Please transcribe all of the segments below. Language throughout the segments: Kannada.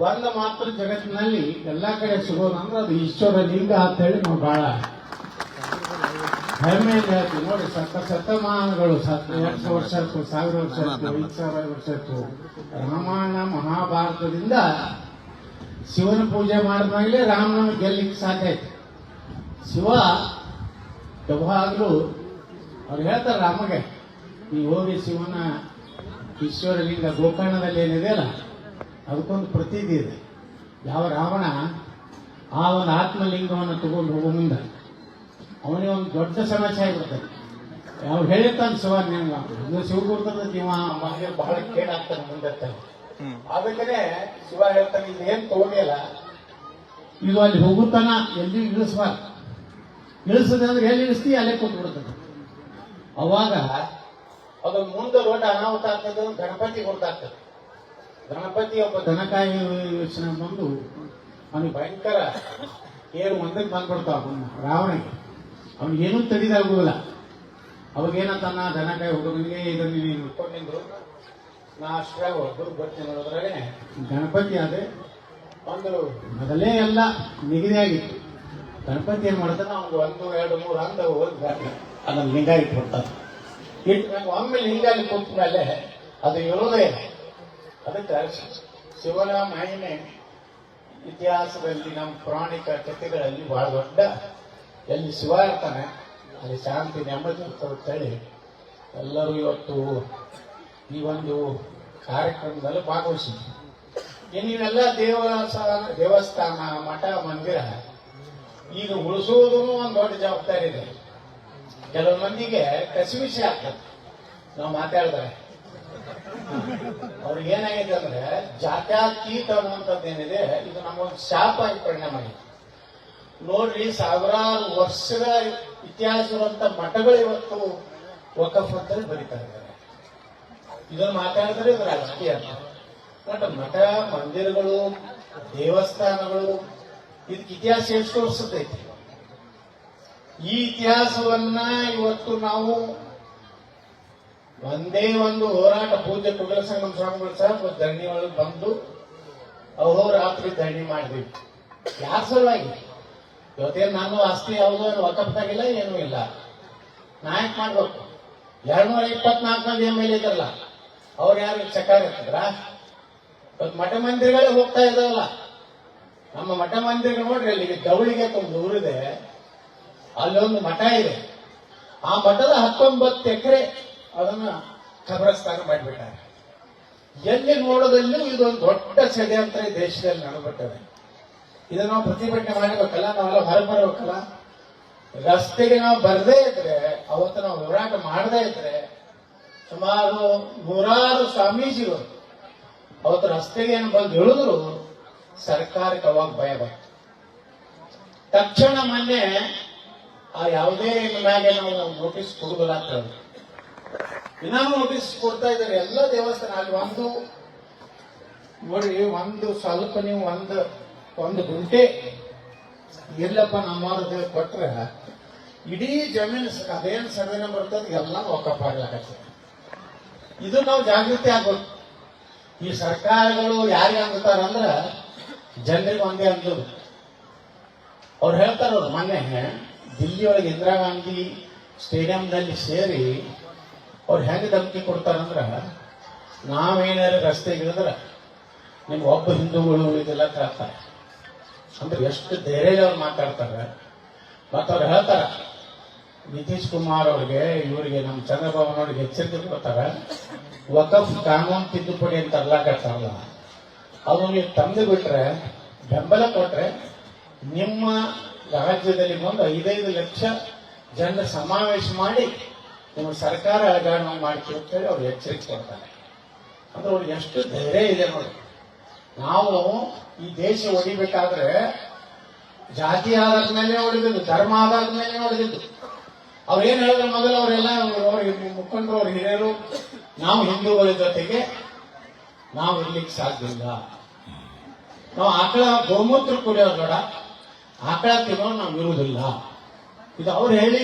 ಒಂದು ಮಾತ್ರ ಜಗತ್ತಿನಲ್ಲಿ ಎಲ್ಲ ಕಡೆ ಸಿಗೋದಂದ್ರೆ ಅದು ಈಶ್ವರ ಲಿಂಗ ಅಂತ ಹೇಳಿ ನಾವು ಬಹಳ ಹೆಮ್ಮೆಯಿಂದ ಹೇಳ್ತೀವಿ ನೋಡಿ ಸತ್ತ ಶತಮಾನಗಳು ಸತ್ತ ಎಂಟು ವರ್ಷಕ್ಕೂ, ಸಾವಿರ ವರ್ಷ ಐದು ಸಾವಿರ ವರ್ಷ ರಾಮಾಯಣ ಮಹಾಭಾರತದಿಂದ ಶಿವನ ಪೂಜೆ ಮಾಡಿದ್ಮೇಲೆ ರಾಮನ ಗೆಲ್ಲಿಕ್ಕೆ ಸಾಧ್ಯ ಆಯ್ತು. ಶಿವ ಯಾವಾಗಲೂ ಅವ್ರು ಹೇಳ್ತಾರೆ ರಾಮಗೆ ನೀವು ಹೋಗಿ ಶಿವನ ಈಶ್ವರಲಿಂಗ ಗೋಕರ್ಣದಲ್ಲಿ ಏನಿದೆಯಲ್ಲ ಅದಕ್ಕೊಂದು ಪ್ರತೀತಿ ಇದೆ. ಯಾವ ರಾವಣ ಆ ಒಂದು ಆತ್ಮಲಿಂಗವನ್ನು ತಗೊಂಡು ಹೋಗೋ ಮುಂದೆ ಅವನಿಗೆ ಒಂದು ದೊಡ್ಡ ಸಮಸ್ಯೆ ಆಗಿರ್ತದೆ ಯಾವ ಹೇಳಿರ್ತಾನೆ ಶಿವ ನಿಮ್ಗೆ ಶಿವ ಶಿವಗುರ್ತದ ಜೀವ ಮನೆಗೆ ಬಹಳ ಕೇಡಾಗ್ತಾನೆ ಮುಂದೆ ಆಮೇಲೆ ಶಿವ ಹೇಳ್ತಾನೆ ಇದು ಏನು ತಗೊಂಡಿಲ್ಲ. ಇದು ಅಲ್ಲಿ ಹೋಗುತ್ತಾನ ಎಲ್ಲಿ ಇಳಿಸ್ಬಾರ್ದು. ಇಳಿಸದೆ ಅಂದ್ರೆ ಎಲ್ಲಿ ಇಳಿಸ್ತೀವಿ ಅಲ್ಲೇ ಕೂತ್ಬಿಡ್ತದೆ ಅವಾಗ ಅದೊಂದು ಮುಂದೆ ದೊಡ್ಡ ಅನಾಹುತ ಆಗ್ತದೆ ಗಣಪತಿ ಗೊತ್ತಾಗ್ತದೆ ಗಣಪತಿ ಒಬ್ಬ ದನಕಾಯಿ ಯೋಚನೆ ಬಂದು ಅವನಿಗೆ ಭಯಂಕರ ಏನು ಮುಂದಕ್ಕೆ ಬಂದ್ಬಿಡ್ತಾವ ಅವನ್ನ ರಾವಣಿಗೆ ಏನೂ ತಡಿದಾಗುದಿಲ್ಲ ಅವಾಗೇನತ್ತಾನ ದನಕಾಯಿ ಹುಡುಗನಿಗೆ ಇದನ್ನ ನೀನು ಕೊಟ್ಟಿದ್ರು ನಾ ಅಷ್ಟ್ರಾಗ ಒಬ್ಬರು ಬರ್ತೀನಿ ಅನ್ನೋದ್ರಾಗೆ ಗಣಪತಿ ಅದೇ ಒಂದು ಮೊದಲೇ ಎಲ್ಲ ನಿಗದಿಯಾಗಿತ್ತು ಗಣಪತಿ ಏನು ಮಾಡ್ತಾನೆ, ಒಂದು ಒಂದು, ಎರಡು, ಮೂರು ಅಂತ ಹೋಗಿ ಅದನ್ನ ಲಿಂಗ ಇಟ್ಬಿಡ್ತಾನೆ ಇಟ್ಟಾಗ ಒಮ್ಮೆ ಲಿಂಗ ಅಲ್ಲಿ ಕೂತ್ಮೇಲೆ ಮೇಲೆ ಅದು ಇರೋದೇ ಅದಕ್ಕೆ ಮಹಿಮೆ ಇತಿಹಾಸದಲ್ಲಿ ನಮ್ಮ ಪುರಾಣಿಕ ಕಥೆಗಳಲ್ಲಿ ಬಹಳ ದೊಡ್ಡ ಎಲ್ಲಿ ಶಿವ ಇರ್ತಾನೆ ಅಲ್ಲಿ ಶಾಂತಿ ನೆಮ್ಮದಿ ಅಂತೇಳಿ ಎಲ್ಲರೂ ಇವತ್ತು ಈ ಒಂದು ಕಾರ್ಯಕ್ರಮದಲ್ಲಿ ಭಾಗವಹಿಸಿ ಇನ್ನು ಇವೆಲ್ಲ ದೇವಸ್ಥಾನ ದೇವಸ್ಥಾನ, ಮಠ, ಮಂದಿರ, ಈಗ ಉಳಿಸೋದು ಒಂದು ದೊಡ್ಡ ಜವಾಬ್ದಾರಿ ಇದೆ. ಕೆಲವು ಮಂದಿಗೆ ಕಸಿವಿಸಿ ಆಗ್ತದೆ. ನಾವು ಮಾತಾಡಿದ್ರೆ. ಅವ್ರಿಗೆ ಏನಾಗಿದೆ ಅಂದ್ರೆ ಜಾತ್ಯಾತೀತ ಅನ್ನುವಂಥದ್ದು ಏನಿದೆ, ಇದು ನಮಗೊಂದು ಶಾಪ ಆಗಿ ಪರಿಣಾಮ ಆಗಿದೆ ನೋಡ್ರಿ, ಸಾವಿರಾರು ವರ್ಷದ ಇತಿಹಾಸ ಇರುವಂತ ಮಠಗಳು ಇವತ್ತು ವಕಫ್ ಅಂತ ಬರೀತಾ ಇದ್ದಾರೆ ಇದನ್ನು ಮಾತಾಡಿದ್ರೆ ಇದು ರಾಜಕೀಯ ಬಟ್ ಮಠ, ಮಂದಿರಗಳು, ದೇವಸ್ಥಾನಗಳು, ಇದಕ್ಕೆ ಇತಿಹಾಸ ಎಷ್ಟು ವರ್ಷದೈತಿ ಈ ಇತಿಹಾಸವನ್ನ ಇವತ್ತು ನಾವು ಒಂದೇ ಒಂದು ಹೋರಾಟ ಪೂಜೆ ಕುಗಲ ಸಂಗಮ ಸ್ವಾಮಿಗಳು ಸಹ ಧರಣಿ ಒಳಗೆ ಬಂದು ಅಹೋರಾತ್ರಿ ಧರಣಿ ಮಾಡಿದ್ವಿ. ಯಾರ ಸಲುವಾಗಿ? ಇವತ್ತೇನು ನಾನು ಆಸ್ತಿ ಯಾವುದೋ ಏನು ಒಕ್ಕಪ್ಪಾಗಿಲ್ಲ ಏನೂ ಇಲ್ಲ. ನಾಯಕ್ ಮಾಡ್ಬೇಕು? ಎರಡ್ನೂರ ಇಪ್ಪತ್ನಾಲ್ಕು ಮಂದಿ ಎಂ ಎಲ್ ಇದ್ರಲ್ಲ, ಅವ್ರು ಯಾರು ಚಕಾರ ಇರ್ತಿದ್ರ? ಇವತ್ತು ಮಠ ಮಂದಿರಗಳೇ ಹೋಗ್ತಾ ಇದಾವಲ್ಲ ನಮ್ಮ ಮಠ ಮಂದಿರ ನೋಡ್ರಿ, ಅಲ್ಲಿಗೆ ದವಳಿಗೆ ಒಂದು ಊರಿದೆ. ಅಲ್ಲೊಂದು ಮಠ ಇದೆ. ಆ ಮಠದ ಹತ್ತೊಂಬತ್ತು ಎಕರೆ ಅದನ್ನ ಖಬರಸ್ತಾನ ಮಾಡಿಬಿಟ್ಟಾರೆ. ಎಲ್ಲಿ ನೋಡೋದಲ್ಲೂ ಇದೊಂದು ದೊಡ್ಡ ಷಡ್ಯಂತ್ರ ಈ ದೇಶದಲ್ಲಿ ನಡೆಬಿಟ್ಟದೆ. ಇದನ್ನ ನಾವು ಪ್ರತಿಭಟನೆ ಮಾಡಬೇಕಲ್ಲ ನಾವೆಲ್ಲ ಹೊರಗೆ ಬರಬೇಕಲ್ಲ ರಸ್ತೆಗೆ ನಾವು ಬರದೇ ಇದ್ರೆ, ಅವತ್ತು ನಾವು ಹೋರಾಟ ಮಾಡದೇ ಇದ್ರೆ, ಸುಮಾರು ನೂರಾರು ಸ್ವಾಮೀಜಿಗಳು ಅವತ್ತು ರಸ್ತೆಗೆ ಏನು ಬಂದು ಹೇಳಿದ್ರು ಸರ್ಕಾರಕ್ಕೆ ಅವಾಗ ಭಯ ಬಂತು. ತಕ್ಷಣ ಮೊನ್ನೆ ಆ ಯಾವುದೇ ಮ್ಯಾಗೆ ನಾವು ನೋಟಿಸ್ ಕೊಡುದಿಲ್ಲ ಅಂತ ಇನ್ನೂ ನೋಟಿಸ್ ಕೊಡ್ತಾ ಇದ್ದಾರೆ. ಎಲ್ಲ ದೇವಸ್ಥಾನ ಅಲ್ಲಿ ಒಂದು ನೋಡಿ, ಒಂದು ಸ್ವಲ್ಪ ನೀವು ಒಂದು ಒಂದು ಗುಂಟೆ ಎಲ್ಲಪ್ಪ ನಮ್ಮವ್ರದ್ದು ಕೊಟ್ರೆ. ಇಡೀ ಜಮೀನು ಅದೇನು ಅದೇನ್ ಸರ್ವೆ ನಂಬರ್ ಇರ್ತದೆ ಎಲ್ಲ ಒಕ್ಕಪ್ಪ ಆಗ್ಲಾಕತ್ತೆ. ಇದು ನಾವು ಜಾಗೃತಿ ಆಗ್ಬೋದು ಈ ಸರ್ಕಾರಗಳು ಯಾರಿಗೆ ಅಂದ್ರೆ ಜನರಿಗೆ ಒಂದೇ ಅಂದ್ರು. ಅವ್ರು ಹೇಳ್ತಾರ ಮೊನ್ನೆ ದಿಲ್ಲಿ ಒಳಗೆ ಇಂದಿರಾ ಗಾಂಧಿ ಸ್ಟೇಡಿಯಂನಲ್ಲಿ ಸೇರಿ ಅವ್ರು ಹೆಂಗೆ ಧಮಕಿ ಕೊಡ್ತಾರಂದ್ರ ನಾವೇನಾರು ರಸ್ತೆಗೆ ಇಳಿದ್ರೆ ನಿಮ್ಗೆ ಒಬ್ಬ ಹಿಂದೂಗಳು ಇದೆಲ್ಲ ಕೇಳ್ತಾರೆ. ಅಂದ್ರೆ ಎಷ್ಟು ಧೈರ್ಯ ಅವ್ರು ಮಾತಾಡ್ತಾರೆ. ಮತ್ತು ಅವ್ರು ಹೇಳ್ತಾರ, ನಿತೀಶ್ ಕುಮಾರ್ ಅವ್ರಿಗೆ, ಇವರಿಗೆ ನಮ್ಮ ಚಂದ್ರಬಾಬು ಅವ್ರಿಗೆ ಎಚ್ಚರಿಕೆ ಕೊಡ್ತಾರೆ, ವಕಫ್ ಕಾನೂನು ತಿದ್ದುಪಡಿ ಅಂತ ಅರ್ಲಾಕತ್ತಾರಲ್ಲ ಅದು ನೀವು ತಂದು ಬಿಟ್ರೆ, ಬೆಂಬಲ ಕೊಟ್ರೆ ನಿಮ್ಮ ರಾಜ್ಯದಲ್ಲಿ ಒಂದು ಐದೈದು ಲಕ್ಷ ಜನರ ಸಮಾವೇಶ ಮಾಡಿ ನಿಮ್ಮ ಸರ್ಕಾರ ಅಳಗಾಡ ಮಾಡ್ತೀವಿ ಅಂತ ಹೇಳಿ ಅವ್ರು ಎಚ್ಚರಿಕೆ ಕೊಡ್ತಾರೆ. ಅಂದ್ರೆ ಅವ್ರಿಗೆ ಎಷ್ಟು ಧೈರ್ಯ ಇದೆ ನೋಡಿ. ನಾವು ಈ ದೇಶ ಹೊಡಿಬೇಕಾದ್ರೆ ಜಾತಿ ಆಧಾರದ ಮೇಲೆ ಹೊಡೆದಿದ್ದು ಧರ್ಮ ಆಧಾರದ ಮೇಲೆ ಹೊಡೆದಿದ್ದು ಅವ್ರೇನ್ ಹೇಳಿದ್ರು ಮೊದಲು ಅವರೆಲ್ಲ ಮುಖಂಡರು, ಅವ್ರ ಹಿರಿಯರು, ನಾವು ಹಿಂದೂಗಳ ಜೊತೆಗೆ ನಾವು ಇರ್ಲಿಕ್ಕೆ ಸಾಧ್ಯ ಇಲ್ಲ. ನಾವು ಆಕಳ ಗೋಮೂತ್ರ ಕುಡಿಯೋದು ಬೇಡ. ಆಕಳ ತಿನ್ನೋ ನಾವು ಇರುವುದಿಲ್ಲ. ಇದು ಅವ್ರು ಹೇಳಿ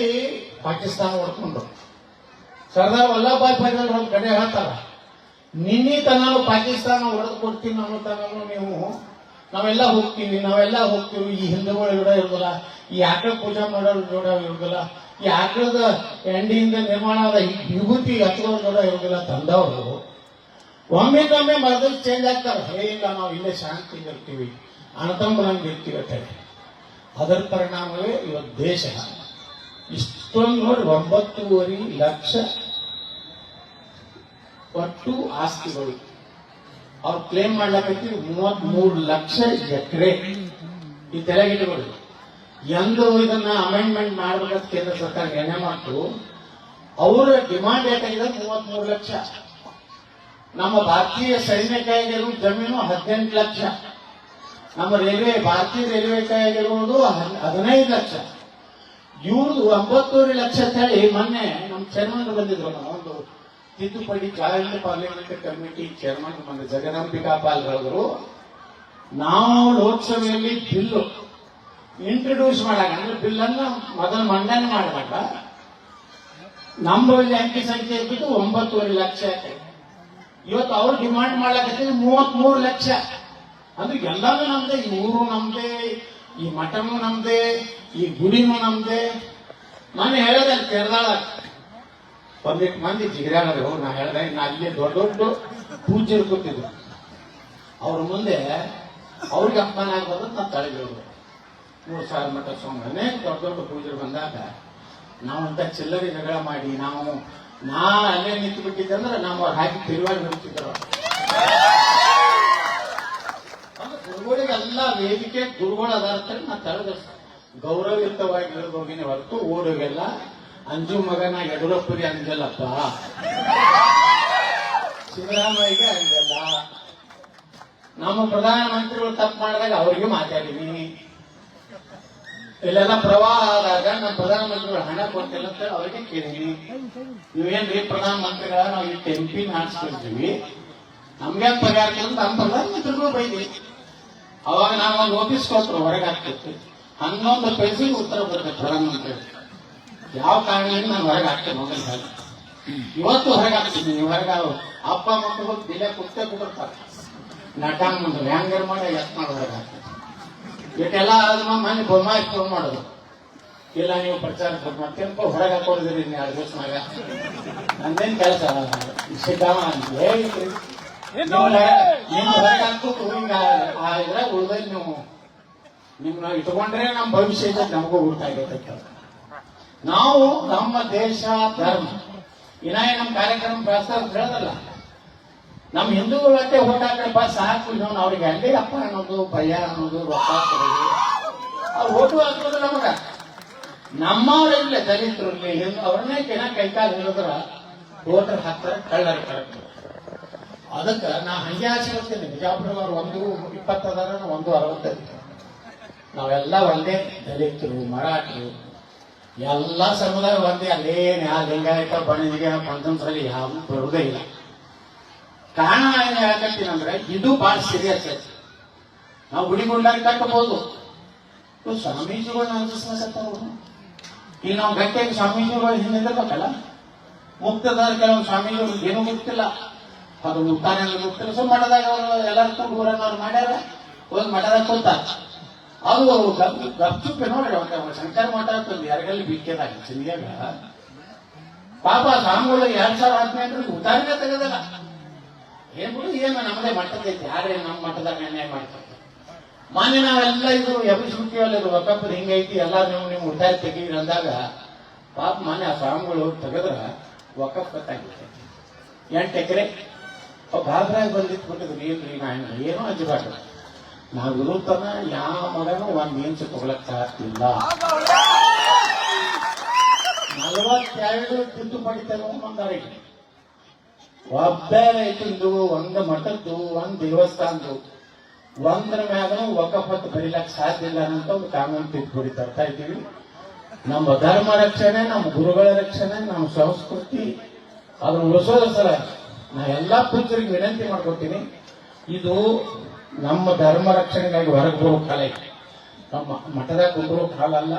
ಪಾಕಿಸ್ತಾನ ಹೊಡ್ಕೊಂಡ್ರು ಸರ್ದಾರ್ ವಲ್ಲಭಭಾಯ್ ಪಟೇಲ್ ಒಂದು ಕಡೆ ಹೇಳ್ತಾರ, ನಿನ್ನೆ ತನಕ ಪಾಕಿಸ್ತಾನ ಹೊಡೆದು ಕೊಡ್ತೀನಿ ಅನ್ನೋ ತನನು ನೀವು, ನಾವೆಲ್ಲ ಹೋಗ್ತೀವಿ ನಾವೆಲ್ಲ ಹೋಗ್ತೀವಿ, ಈ ಹಿಂದೂಗಳು ಇವಡ ಇರೋದಿಲ್ಲ, ಈ ಆಕಳ ಪೂಜೆ ಮಾಡೋರು ಜೋಡ ಇರೋದಿಲ್ಲ, ಈ ಆಕಳದ ಎಂಡಿಯಿಂದ ನಿರ್ಮಾಣ ಆದ ಈ ವಿಭೂತಿ ಹಚ್ಚೋರು ಜೋಡ ಇರೋದಿಲ್ಲ ತಂದವರು ಒಮ್ಮೆಗೊಮ್ಮೆ ಮರದಲ್ಲಿ ಚೇಂಜ್ ಆಗ್ತಾರೆ. ಹೇ, ಇಲ್ಲ, ನಾವು ಇಲ್ಲೇ ಶಾಂತಿ ಇರ್ತೀವಿ ನಂಗೆ ಇರ್ತೀವಿ ಅಂತ ಹೇಳಿ. ಅದರ ಪರಿಣಾಮವೇ ಇವತ್ತು ದೇಶ. ಇಷ್ಟೊಂದು ನೋಡಿ ಒಂಬತ್ತೂವರೆ ಲಕ್ಷ ಒಟ್ಟು ಆಸ್ತಿಗಳು. ಅವ್ರು ಕ್ಲೇಮ್ ಮಾಡ್ಲಕತ್ತಿ ಮೂವತ್ ಮೂರು ಲಕ್ಷ ಎಕರೆ ಈ ತೆಲಗಿಟ್ಟುಗಳು ಎಂದು ಇದನ್ನ ಅಮೆಂಡ್ಮೆಂಟ್ ಮಾಡಬೇಕಂತ ಕೇಂದ್ರ ಸರ್ಕಾರ ನಿರ್ಣಯ ಮಾಡ್ತು. ಅವರ ಡಿಮಾಂಡ್ ಏಟಾಗಿದೆ ಮೂವತ್ ಮೂರು ಲಕ್ಷ. ನಮ್ಮ ಭಾರತೀಯ ಸೈನ್ಯಕ್ಕಾಗಿರೋ ಜಮೀನು ಹದಿನೆಂಟು ಲಕ್ಷ. ನಮ್ಮ ರೈಲ್ವೆ ಭಾರತೀಯ ರೈಲ್ವೆ ಕಾಯಿಗೆರುವುದು ಹದಿನೈದು ಲಕ್ಷ. ಇವ್ರದ್ದು ಒಂಬತ್ತೂವರೆ ಲಕ್ಷ ಅಂತ ಹೇಳಿ ಮೊನ್ನೆ ನಮ್ಮ ಚೇರ್ಮನ್ ಬಂದಿದ್ರು ಒಂದು ತಿದ್ದುಪಡಿ ಜಾಯಿಂಟ್ ಪಾರ್ಲಿಮೆಂಟ್ ಕಮಿಟಿ ಚೇರ್ಮನ್ ಬಂದ ಜಗದಂಬಿಕಾ ಹೇಳಿದ್ರು ನಾವು ಲೋಕಸಭೆಯಲ್ಲಿ ಬಿಲ್ ಇಂಟ್ರೊಡ್ಯೂಸ್ ಮಾಡಾಗ ಅಂದ್ರೆ ಬಿಲ್ ಅನ್ನ ಮೊದಲು ಮಂಡನೆ ಮಾಡಿದಾಗ ನಮ್ಮಲ್ಲಿ ಅಂಕಿ ಸಂಖ್ಯೆ ಇದ್ಬಿಟ್ಟು ಒಂಬತ್ತೂವರೆ ಲಕ್ಷ ಇವತ್ತು ಅವ್ರು ಡಿಮಾಂಡ್ ಮಾಡ್ಲಾಕತ್ತಿದ್ರೆ ಮೂವತ್ತ್ ಮೂರು ಲಕ್ಷ. ಅಂದ್ರೆ ಎಲ್ಲಾನು ನಮ್ದೇ, ಇವರು ನಮ್ದೇ ಈ ಮಠನು ನಮ್ದೇ, ಈ ಗುಡಿನೂ ನಮ್ದೇ. ನಾನು ಹೇಳದೆ ತೆರೆದಾಳ ಕೆರದಾಳ ಮಂದಿ ಮಂದಿ ಅವ್ರು ನಾ ಹೇಳ್ದೆ ನಾ ಅಲ್ಲಿ ದೊಡ್ಡ ದೊಡ್ಡ ಪೂಜೆ ಕೂತಿದ್ರು. ಅವ್ರ ಮುಂದೆ ಅವ್ರಿಗೆ ಅಪ್ಪನ ಆಗ್ಬಾರ್ದು ನಾನು ತಳಗಿರೋದು ಮೂರು ಸಾವಿರ ಮಠ ಸ್ವಾಮಿ ದೊಡ್ಡ ದೊಡ್ಡ ಪೂಜರು ಬಂದಾಗ ನಾವಂತ ಚಿಲ್ಲರೆ ಜಗಳ ಮಾಡಿ ನಾವು, ನಾ ಅಲ್ಲೇ ನಿಂತು ಬಿಟ್ಟಿದ್ದೆ ಅಂದ್ರೆ ನಾವು ಅವ್ರು ಹಾಕಿ ತಿರುವಾಗಿ ನಿಲ್ತಿದ್ರು ಗುರುಗಳಿಗೆಲ್ಲ ವೇದಿಕೆ ಗುರುಗಳು ಅಂತ ನಾ ತಳದ ಗೌರವಯುತವಾಗಿ ಇಳಿದೋಗಿನಿ ಹೊರತು ಊರಿಗೆಲ್ಲ, ಅಂಜು ಮಗನ ಯಡಿಯೂರಪ್ಪರಿಗೆ ಅಂಜಲ್ಲಪ್ಪ. ಸಿದ್ದರಾಮಯ್ಯಗೆ ಅಂಜಲ್ಲ. ನಮ್ಮ ಪ್ರಧಾನಮಂತ್ರಿಗಳು ತಪ್ಪು ಮಾಡಿದಾಗ ಅವ್ರಿಗೆ ಮಾತಾಡಿದೀನಿ ಇಲ್ಲೆಲ್ಲ ಪ್ರವಾಹ ಆದಾಗ ನಮ್ಮ ಪ್ರಧಾನಮಂತ್ರಿಗಳು ಹಣ ಕೊಡ್ತಿಲ್ಲ ಅಂತ ಅವ್ರಿಗೆ ಕೇಳಿದೀನಿ ನೀವೇನ್ರಿ ಪ್ರಧಾನಮಂತ್ರಿಗಳ ನಾವು ಈ ಪಿ ಮಾಡಿಸ್ಕೊಳ್ತೀವಿ ನಮ್ಗೆ ಅಂತ ನಮ್ಮ ಪ್ರಧಾನಮಂತ್ರಿಗಳು ಬೈದಿ ಅವಾಗ ನಾವು ಒಂದು ನೋಟಿಸ್ ಕೊಟ್ಟರು ಹೊರಗೆ ಹಾಕ್ತಿತ್ತು. ಹನ್ನೊಂದು ಪೈಸೆಗೆ ಉತ್ತರ ಬರ್ತದೆ ಪ್ರಧಾನಮಂತ್ರಿ. ಯಾವ ಕಾರಣದಿಂದ ನಾನು ಹೊರಗೆ ಹಾಕ್ತೇನೆ ಮೊದಲು ಹೇಳಿ ಇವತ್ತು ಹೊರಗೆ ನೀವು ಹೊರಗೆ ಅಪ್ಪ ಮಕ್ಕಳು ದಿನ ಕೊಟ್ಟೆ ಕೊಡ್ತಾರೆ. ನಟ ಮುಂದೆ ವ್ಯಾಂಗರ್ ಮಾಡಿ ಎತ್ ಮಾಡಿ ಹೊರಗೆ ಹಾಕ್ತೀನಿ ಇದಕ್ಕೆಲ್ಲ ಆದ ಮನೆ ಬೊಮ್ಮಾಯಿ ಫೋನ್ ಮಾಡೋದು. ಇಲ್ಲ, ನೀವು ಪ್ರಚಾರ ಮತ್ತೆಂಪ ಹೊರಗೆ ಹಾಕೊಂಡಿದ್ರಿ ಎರಡು ದಿವಸನಾಗ. ನಂದೇನು ಕೆಲಸ? ಸಿದ್ದಮ್ಮ ಹೇಳಿದ್ರಿ ನಿಮ್ಮ ಹೊರಗೆ ಹಾಕ್ಬಿಟ್ಟು ಹಿಂಗ ಆ ಇದ್ರಾಗ ಉಳ್ದಲ್ಲಿ ನೀವು ನಿಮ್ನ ಇಟ್ಕೊಂಡ್ರೆ ನಮ್ಮ ಭವಿಷ್ಯ ನಮಗೂ ಊಟ ಆಗೈತೆ ನಾವು ನಮ್ಮ ದೇಶ ಧರ್ಮ. ಇನ್ನೇ ನಮ್ಮ ಕಾರ್ಯಕ್ರಮ ಪ್ರಸ್ತಾವ ಹೇಳದಲ್ಲ ನಮ್ಮ ಹಿಂದೂಗಳ ಊಟ ಓಟ್ ಬಸ್ ಸಾಕು ಇನ್ನೊಂದು ಅವ್ರಿಗೆ ಅಲ್ಲಿ ಅಪ್ಪ ಅನ್ನೋದು ಭಯ ಅನ್ನೋದು ರೊಕ್ಕ ಕೊಡೋದು ಅವ್ರು ಓಟು ಹಾಕೋದು ನಮಗ. ನಮ್ಮವ್ರಲ್ಲೇ ದಲಿತರಲ್ಲಿ ಹಿಂದೂ ಅವ್ರನ್ನೇ ಕೆನ ಕೈಕಾಲು ಹೇಳಿದ್ರ ಓಟರ್ ಹಾಕ್ತಾರೆ ಕಳ್ಳರು ಕರೆಕ್ಟ್ ಅದಕ್ಕೆ ನಾ ಹಂಗೆ ಆಚೆ ಹೋಗ್ತೇನೆ. ಬಿಜಾಪುರದವ್ರು ಒಂದು ಇಪ್ಪತ್ತದಾರ ಒಂದು ಅರವತ್ತೈದು. ನಾವೆಲ್ಲ ಒಂದೇ ದಲಿತರು, ಮರಾಠರು. ಎಲ್ಲ ಸಮುದಾಯ ಒಂದೇ. ಅಲ್ಲೇನು ಯಾವ ಲಿಂಗಾಯತ, ಬಣ್ಣಿಗೆ ಪಂಚಮಸಲಿ ಯಾವ ಬರುವುದೇ ಇಲ್ಲ. ಕಾರಣ ಏನು ಹೇಳಕತ್ತೀನಂದ್ರೆ ಇದು ಭಾಳ ಸೀರಿಯಸ್ ಐತಿ. ನಾವು ಗುಡಿಗುಂಡಾಗಿ ಕಟ್ಟಬಹುದು ಸ್ವಾಮೀಜಿಗಳನ್ನ ಅನ್ಸಿಸ್ಲಕತ್ತಾರ ಈಗ ನಾವು ಗಟ್ಟಿಯಾಗಿ ಸ್ವಾಮೀಜಿಗಳು ಹಿಂದಿರ್ಬೇಕಲ್ಲ ಮುಕ್ತದಾರ ಕೆಲವೊಂದು ಸ್ವಾಮೀಜಿಗಳು ಏನೂ ಗೊತ್ತಿಲ್ಲ ಅದು ಮುಕ್ತಾನೆ ಕೆಲಸ ಸೊ ಮಠದಾಗ ಅವರು ಎಲ್ಲರೂ ತುಂಬ ಊರನ್ನ ಅವ್ರು ಮಾಡ್ಯಾರ. ಒಂದು ಮಠದಾಗ ಕೂತಾರ. ಅದು ಗಪ್ಚುಪ್ಪೆ ನೋಡಿ ಒಂದು ಶಂಕರ ಮಠ ಒಂದು ಎರಗಲ್ಲಿ ಬಿಕ್ಕೇದಾಗ ಚಿಂಗ್ಯಾಗ ಪಾಪ ಸ್ವಾಮಿಗಳು ಎರಡ್ ಸಾವಿರ ಹದಿನೆಂಟರಲ್ಲಿ ಉದಾಹರಣೆ ತೆಗೆದಲ್ಲ. ಏನ್ ಬಿಡು, ಏನು ನಮ್ಮದೇ ಮಠದೈತಿ ಯಾರೇ ನಮ್ಮ ಮಠದಾಗ ಅನ್ಯಾಯ ಮಾಡ್ತಾರೆ. ಮಾನ್ಯ ನಾವೆಲ್ಲ ಇದು ಎಬ್ಬಿಸ್ಬಿಟ್ಟಿವಲ್ಲ ಇದು ಒಕ್ಕಪ್ಪದ ಹಿಂಗೈತಿ ಎಲ್ಲ ನೀವು ನೀವು ಉದ್ದಾರ ತೆಗೀರಿ ಅಂದಾಗ ಪಾಪ ಮಾನ್ಯ ಆ ಸ್ವಾಮಿಗಳು ತೆಗೆದ್ರ ಒಕ್ಕಪ್ಪ ಗೊತ್ತಾಗಿರ್ತೈತಿ ಎಂಟು ಎಕರೆ ಬಾದ್ರಾಗ ಬಂದಿತ್ತು ಬಿಟ್ಟಿದ್ರು ಏನ್ರಿ ನಾ ಏನೋ ಅಂಜಬಾರ್ದು ನಾವು ವಿರುದ್ಧನ ಯಾವ ಮಗನೂ ಒಂದ್ ಇಂಚು ತಗೊಳಕ್ ಆಗ್ತಿಲ್ಲ. ನಲವತ್ತೆರಡು ತಿದ್ದುಪಡಿ ತಗೊಂಡ್ಬಂದಾರೆ ಒಬ್ಬೇ ರೈತಂದು ಒಂದು ಮಠದ್ದು, ಒಂದು ದೇವಸ್ಥಾನದ್ದು. ಒಂದ್ರ ಮ್ಯಾಗ ಒಕ್ಕಪತ್ತು ಬರೀಲಕ್ ಸಾಧ್ಯ ಇಲ್ಲ ಅಂತ ಒಂದು ಕಾನೂನು ತಿದ್ದುಪಡಿ ತರ್ತಾ ಇದ್ದೀವಿ. ನಮ್ಮ ಧರ್ಮ ರಕ್ಷಣೆ, ನಮ್ಮ ಗುರುಗಳ ರಕ್ಷಣೆ, ನಮ್ಮ ಸಂಸ್ಕೃತಿ, ಅದನ್ನ ಉಳಿಸೋದ್ರ ಸಲ ನಾ ಎಲ್ಲ ಪೂಜ್ಯರಿಗೆ ವಿನಂತಿ ಮಾಡ್ಕೊತೀನಿ ಇದು ನಮ್ಮ ಧರ್ಮ ರಕ್ಷಣೆಗಾಗಿ ಹೊರಗೆ ಬರೋ ಕಾಲ ನಮ್ಮ ಮಠದಾಗ ಕಾಲ ಅಲ್ಲ.